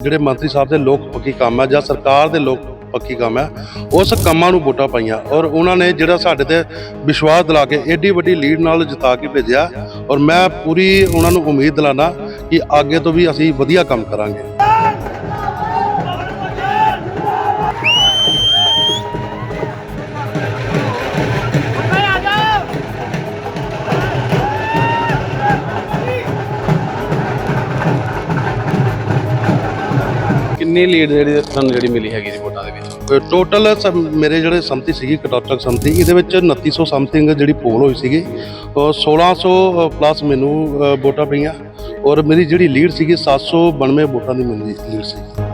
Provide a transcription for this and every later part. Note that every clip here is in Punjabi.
ਜਿਹੜੇ ਮੰਤਰੀ ਸਾਹਿਬ ਦੇ ਲੋਕ ਪੱਕੀ ਕੰਮ ਹੈ ਜਾਂ ਸਰਕਾਰ ਦੇ ਲੋਕ ਪੱਕੀ ਕੰਮ ਹੈ ਉਸ ਕੰਮਾਂ ਨੂੰ ਵੋਟਾਂ ਪਾਈਆਂ ਔਰ ਉਹਨਾਂ ਨੇ ਜਿਹੜਾ ਸਾਡੇ ਤੇ ਵਿਸ਼ਵਾਸ ਦਿਲਾ ਕੇ ਏਡੀ ਵੱਡੀ ਲੀਡ ਨਾਲ ਜਿਤਾ ਕੇ ਭੇਜਿਆ ਔਰ ਮੈਂ ਪੂਰੀ ਉਹਨਾਂ ਨੂੰ ਉਮੀਦ ਦਿਲਾਨਾ ਕਿ ਅੱਗੇ ਤੋਂ ਵੀ ਅਸੀਂ ਵਧੀਆ ਕੰਮ ਕਰਾਂਗੇ। ਕਿੰਨੀ ਲੀਡ ਜਿਹੜੀ ਤੁਹਾਨੂੰ ਜਿਹੜੀ ਮਿਲੀ ਹੈਗੀ ਜੀ ਵੋਟਾਂ ਦੇ ਵਿੱਚ? ਟੋਟਲ ਮੇਰੇ ਜਿਹੜੇ ਸੰਮਤੀ ਸੀਗੀ, ਕਟੌਤਕ ਸੰਮਤੀ, ਇਹਦੇ ਵਿੱਚ 2900 ਸਮਥਿੰਗ ਜਿਹੜੀ ਪੋਲ ਹੋਈ ਸੀਗੀ, ਔਰ 1600 ਪਲੱਸ ਮੈਨੂੰ ਵੋਟਾਂ ਪਈਆਂ, ਔਰ ਮੇਰੀ ਜਿਹੜੀ ਲੀਡ ਸੀਗੀ 792 ਵੋਟਾਂ ਦੀ ਮੈਨੂੰ ਲੀਡ ਸੀ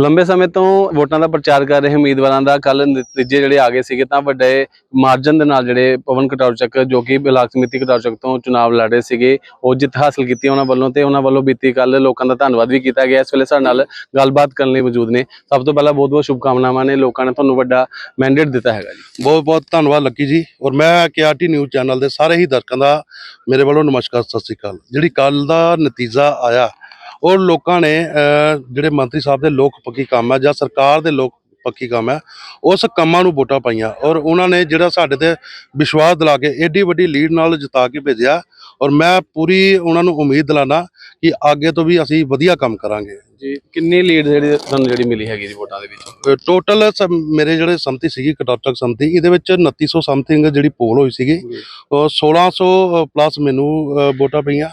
ਲੰਬੇ ਸਮੇਂ ਤੋਂ ਵੋਟਾਂ ਦਾ ਪ੍ਰਚਾਰ ਕਰ ਰਹੇ ਉਮੀਦਵਾਰਾਂ ਦਾ ਕੱਲ ਨਤੀਜੇ ਜਿਹੜੇ ਆ ਗਏ ਸੀਗੇ ਤਾਂ ਵੱਡੇ ਮਾਰਜਨ ਦੇ ਨਾਲ ਜਿਹੜੇ ਪਵਨ ਕਟੌਰਚਕ ਜੋ ਕਿ ਬਲਾਕ ਸਮਿਤੀ ਕਟੌਰਚਕ ਤੋਂ ਚੁਣਾਵ ਲੜ ਰਹੇ ਸੀਗੇ, ਉਹ ਜਿੱਤ ਹਾਸਲ ਕੀਤੀ ਉਹਨਾਂ ਵੱਲੋਂ ਤੇ ਉਹਨਾਂ ਵੱਲੋਂ ਬੀਤੀ ਕੱਲ ਲੋਕਾਂ ਦਾ ਧੰਨਵਾਦ ਵੀ ਕੀਤਾ ਗਿਆ। ਇਸ ਵੇਲੇ ਸਾਡੇ ਨਾਲ ਗੱਲਬਾਤ ਕਰਨ ਲਈ ਮੌਜੂਦ ਨੇ। ਸਭ ਤੋਂ ਪਹਿਲਾਂ ਬਹੁਤ ਬਹੁਤ ਸ਼ੁਭਕਾਮਨਾਵਾਂ ਨੇ। ਲੋਕਾਂ ਨੇ ਤੁਹਾਨੂੰ ਵੱਡਾ ਮੈਂਡੇਟ ਦਿੱਤਾ ਹੈਗਾ ਜੀ। ਬਹੁਤ ਬਹੁਤ ਧੰਨਵਾਦ ਲੱਕੀ ਜੀ। ਔਰ ਮੈਂ ਕੇਆਰਟੀ ਨਿਊਜ਼ ਚੈਨਲ ਦੇ ਸਾਰੇ ਹੀ ਦਰਸ਼ਕਾਂ ਦਾ ਮੇਰੇ ਵੱਲੋਂ ਨਮਸਕਾਰ, ਸਤਿ ਸ੍ਰੀ ਅਕਾਲ। ਜਿਹੜੀ ਕੱਲ ਦਾ ਨਤੀਜਾ ਆਇਆ ਉਹ ਲੋਕਾਂ ਨੇ ਜਿਹੜੇ ਮੰਤਰੀ ਸਾਹਿਬ ਦੇ ਲੋਕ ਪੱਕੀ ਕੰਮ ਹੈ ਜਾਂ ਸਰਕਾਰ ਦੇ ਲੋਕ ਪੱਕੀ ਕੰਮ ਹੈ ਉਸ ਕੰਮਾਂ ਨੂੰ ਵੋਟਾਂ ਪਾਈਆਂ। ਔਰ ਉਹਨਾਂ ਨੇ ਜਿਹੜਾ ਸਾਡੇ ਤੇ ਵਿਸ਼ਵਾਸ ਦਿਲਾ ਕੇ ਏਡੀ ਵੱਡੀ ਲੀਡ ਨਾਲ ਜਿਤਾ ਕੇ ਭੇਜਿਆ ਔਰ ਮੈਂ ਪੂਰੀ ਉਹਨਾਂ ਨੂੰ ਉਮੀਦ ਦਿਲਾਨਾ ਕਿ ਅੱਗੇ ਤੋਂ ਵੀ ਅਸੀਂ ਵਧੀਆ ਕੰਮ ਕਰਾਂਗੇ। ਜੀ ਕਿੰਨੀ ਲੀਡ ਜਿਹੜੀ ਤੁਹਾਨੂੰ ਜਿਹੜੀ ਮਿਲੀ ਹੈਗੀ ਜੀ ਵੋਟਾਂ ਦੇ ਵਿੱਚ? ਟੋਟਲ ਮੇਰੇ ਜਿਹੜੇ ਸੰਮਤੀ ਸੀਗੀ ਕਟੌਤਕ ਸੰਮਤੀ ਇਹਦੇ ਵਿੱਚ 2900 ਸਮਥਿੰਗ ਜਿਹੜੀ ਪੋਲ ਹੋਈ ਸੀਗੀ ਔਰ 1600 ਪਲੱਸ ਮੈਨੂੰ ਵੋਟਾਂ ਪਈਆਂ।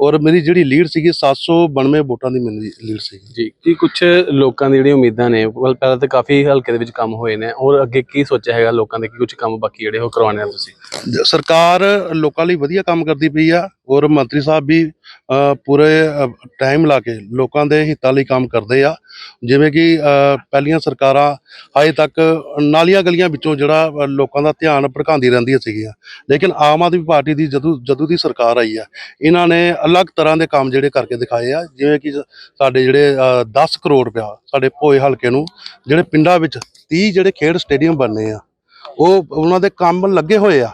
ਔਰ ਮੇਰੀ ਜਿਹੜੀ ਲੀਡ ਸੀਗੀ 792 ਵੋਟਾਂ ਦੀ ਮੇਰੀ ਲੀਡ ਸੀਗੀ। ਜੀ ਕੀ ਕੁਝ ਲੋਕਾਂ ਦੀ ਜਿਹੜੀਆਂ ਉਮੀਦਾਂ ਨੇ ਵੱਲ ਪਹਿਲਾਂ ਤਾਂ ਕਾਫੀ ਹਲਕੇ ਦੇ ਵਿੱਚ ਕੰਮ ਹੋਏ ਨੇ ਔਰ ਅੱਗੇ ਕੀ ਸੋਚਿਆ ਹੈਗਾ ਲੋਕਾਂ ਦੇ ਕੀ ਕੁਝ ਕੰਮ ਬਾਕੀ ਜਿਹੜੇ ਉਹ ਕਰਵਾਉਣੇ ਆ ਤੁਸੀਂ? ਜ- ਸਰਕਾਰ ਲੋਕਾਂ ਲਈ ਵਧੀਆ ਕੰਮ ਕਰਦੀ ਪਈ ਆ ਔਰ ਮੰਤਰੀ ਸਾਹਿਬ ਵੀ ਅ, ਪੂਰੇ ਟਾਈਮ ਲਾ ਕੇ ਲੋਕਾਂ ਦੇ ਹਿੱਤਾਂ ਲਈ ਕੰਮ ਕਰਦੇ ਆ। ਜਿਵੇਂ ਕਿ ਅ, ਪਹਿਲੀਆਂ ਸਰਕਾਰਾਂ ਅਜੇ ਤੱਕ ਨਾਲੀਆਂ ਗਲੀਆਂ ਵਿੱਚੋਂ ਜਿਹੜਾ ਅ, ਲੋਕਾਂ ਦਾ ਧਿਆਨ ਭੜਕਾਉਂਦੀ ਰਹਿੰਦੀਆਂ ਸੀਗੀਆਂ। ਲੇਕਿਨ ਆਮ ਆਦਮੀ ਪਾਰਟੀ ਦੀ ਜਦੋਂ ਜਦੋਂ ਦੀ ਸਰਕਾਰ ਆਈ ਆ ਇਹਨਾਂ ਨੇ ਅਲੱਗ ਤਰ੍ਹਾਂ ਦੇ ਕੰਮ ਜਿਹੜੇ ਕਰਕੇ ਦਿਖਾਏ ਆ ਜਿਵੇਂ ਕਿ ਸਾਡੇ ਜਿਹੜੇ ਅ, 10 ਕਰੋੜ ਰੁਪਇਆ ਸਾਡੇ ਭੋਏ ਹਲਕੇ ਨੂੰ ਜਿਹੜੇ ਪਿੰਡਾਂ ਵਿੱਚ 30 ਜਿਹੜੇ ਖੇਡ ਸਟੇਡੀਅਮ ਬਣਨੇ ਆ ਉਹ ਉਹਨਾਂ ਦੇ ਕੰਮ ਲੱਗੇ ਹੋਏ ਆ।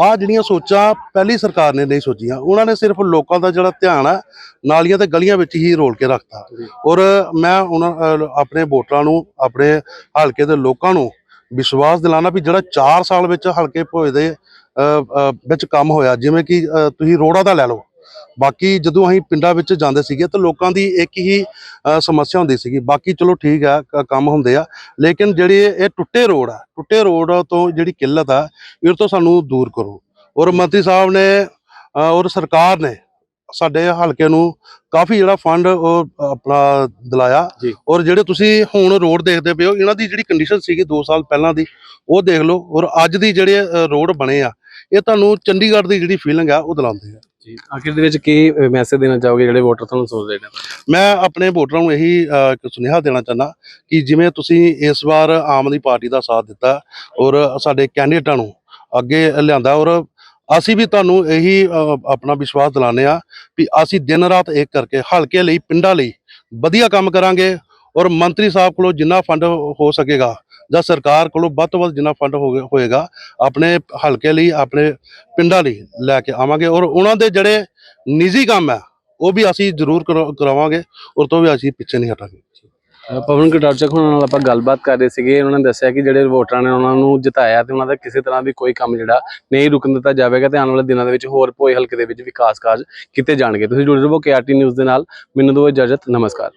ਆ ਜਿਹੜੀਆਂ ਸੋਚਾਂ ਪਹਿਲੀ ਸਰਕਾਰ ਨੇ ਨਹੀਂ ਸੋਚੀਆਂ ਉਹਨਾਂ ਨੇ ਸਿਰਫ ਲੋਕਾਂ ਦਾ ਜਿਹੜਾ ਧਿਆਨ ਹੈ ਨਾਲੀਆਂ ਤੇ ਗਲੀਆਂ ਵਿੱਚ ਹੀ ਰੋਲ ਕੇ ਰੱਖਤਾ। ਔਰ ਮੈਂ ਉਹਨਾਂ ਆਪਣੇ ਵੋਟਰਾਂ ਨੂੰ ਆਪਣੇ ਹਲਕੇ ਦੇ ਲੋਕਾਂ ਨੂੰ ਵਿਸ਼ਵਾਸ ਦਿਲਾਣਾ ਵੀ ਜਿਹੜਾ 4 ਸਾਲ ਵਿੱਚ ਹਲਕੇ ਭੋਏ ਦੇ ਵਿੱਚ ਕੰਮ ਹੋਇਆ ਜਿਵੇਂ ਕਿ ਤੁਸੀਂ ਰੋੜਾ ਦਾ ਲੈ ਲਓ। ਬਾਕੀ ਜਦੋਂ ਅਸੀਂ ਪਿੰਡਾਂ ਵਿੱਚ ਜਾਂਦੇ ਸੀਗੇ ਤਾਂ ਲੋਕਾਂ ਦੀ ਇੱਕ ਹੀ ਸਮੱਸਿਆ ਹੁੰਦੀ ਸੀਗੀ। ਬਾਕੀ ਚਲੋ ਠੀਕ ਆ ਕੰਮ ਹੁੰਦੇ ਆ ਲੇਕਿਨ ਜਿਹੜੇ ਇਹ ਟੁੱਟੇ ਰੋਡ ਆ ਟੁੱਟੇ ਰੋਡ ਤੋਂ ਜਿਹੜੀ ਕਿੱਲਤ ਆ ਇਹ ਤੋਂ ਸਾਨੂੰ ਦੂਰ ਕਰੋ। ਔਰ ਮੰਤਰੀ ਸਾਹਿਬ ਨੇ ਔਰ ਸਰਕਾਰ ਨੇ ਸਾਡੇ ਹਲਕੇ ਨੂੰ ਕਾਫੀ ਜਿਹੜਾ ਫੰਡ ਉਹ ਆਪਣਾ ਦਿਲਾਇਆ। ਔਰ ਜਿਹੜੇ ਤੁਸੀਂ ਹੁਣ ਰੋਡ ਦੇਖਦੇ ਪਏ ਹੋ ਇਹਨਾਂ ਦੀ ਜਿਹੜੀ ਕੰਡੀਸ਼ਨ ਸੀਗੀ 2 ਸਾਲ ਪਹਿਲਾਂ ਦੀ ਉਹ ਦੇਖ ਲਓ। ਔਰ ਅੱਜ ਦੀ ਜਿਹੜੇ ਰੋਡ ਬਣੇ ਆ ਇਹ ਤੁਹਾਨੂੰ ਚੰਡੀਗੜ੍ਹ ਦੀ ਜਿਹੜੀ ਫੀਲਿੰਗ ਆ ਉਹ ਦਿਲਾਉਂਦੇ ਆ। ਜੀ। ਆਖਿਰ ਦੇ ਵਿੱਚ ਕੀ ਮੈਸੇਜ ਦੇਣਾ ਚਾਹੋਗੇ ਜਿਹੜੇ ਵੋਟਰ ਤੁਹਾਨੂੰ ਸੋਚਦੇ ਨੇ? ਮੈਂ ਆਪਣੇ ਵੋਟਰਾਂ ਨੂੰ ਇਹੀ ਇੱਕ ਸੁਨੇਹਾ ਦੇਣਾ ਚਾਹੁੰਦਾ ਕਿ ਜਿਵੇਂ ਤੁਸੀਂ ਇਸ ਵਾਰ ਆਮ ਆਦਮੀ ਪਾਰਟੀ ਦਾ ਸਾਥ ਦਿੱਤਾ ਔਰ ਸਾਡੇ ਕੈਂਡੀਡੇਟਾਂ ਨੂੰ ਅੱਗੇ ਲਿਆਂਦਾ ਔਰ ਅਸੀਂ ਵੀ ਤੁਹਾਨੂੰ ਇਹੀ ਆਪਣਾ ਵਿਸ਼ਵਾਸ ਦਿਲਾਉਂਦੇ ਆ ਵੀ ਅਸੀਂ ਦਿਨ ਰਾਤ ਇੱਕ ਕਰਕੇ ਹਲਕੇ ਲਈ, ਪਿੰਡਾਂ ਲਈ ਵਧੀਆ ਕੰਮ ਕਰਾਂਗੇ ਔਰ ਮੰਤਰੀ ਸਾਹਿਬ ਕੋਲੋਂ ਜਿੰਨਾ ਫੰਡ ਹੋ ਸਕੇਗਾ ਜਾਂ ਸਰਕਾਰ ਕੋਲੋਂ ਵੱਧ ਤੋਂ ਵੱਧ ਜਿੰਨਾ ਫੰਡ ਹੋਗੇ- ਹੋਏਗਾ, ਆਪਣੇ ਹਲਕੇ ਲਈ, ਆਪਣੇ ਪਿੰਡਾਂ ਲਈ ਲੈ ਕੇ ਆਵਾਂਗੇ ਔਰ ਉਹਨਾਂ ਦੇ ਜਿਹੜੇ ਨਿੱਜੀ ਕੰਮ ਹੈ, ਉਹ ਵੀ ਅਸੀਂ ਜ਼ਰੂਰ ਕਰਵਾ- ਕਰਾਵਾਂਗੇ ਔਰ ਤੋਂ ਵੀ ਅਸੀਂ ਪਿੱਛੇ ਨਹੀਂ ਹਟਾਂਗੇ। ਪਵਨ ਕਟਾਰਚਕ ਉਹਨਾਂ ਨਾਲ ਆਪਾਂ ਗੱਲਬਾਤ ਕਰ ਰਹੇ ਸੀਗੇ, ਉਹਨਾਂ ਨੇ ਦੱਸਿਆ ਕਿ ਜਿਹੜੇ ਵੋਟਰਾਂ ਨੇ ਉਹਨਾਂ ਨੂੰ ਜਿਤਾਇਆ ਤੇ ਉਹਨਾਂ ਦਾ ਕਿਸੇ ਤਰ੍ਹਾਂ ਵੀ ਕੋਈ ਕੰਮ ਜਿਹੜਾ ਨਹੀਂ ਰੁਕਣ ਦਿੱਤਾ ਜਾਵੇਗਾ ਤੇ ਆਉਣ ਵਾਲੇ ਦਿਨਾਂ ਦੇ ਵਿੱਚ ਹੋਰ ਭੋਏ ਹਲਕੇ ਦੇ ਵਿੱਚ ਵਿਕਾਸ ਕਾਰਜ ਕੀਤੇ ਜਾਣਗੇ। ਤੁਸੀਂ ਜੁੜੇ ਰਹੋ ਕੇਆਰਟੀ ਨਿਊਜ਼ ਦੇ ਨਾਲ, ਮੈਨੂੰ ਦਿਓ ਇਜਾਜ਼ਤ, ਨਮਸਕਾਰ।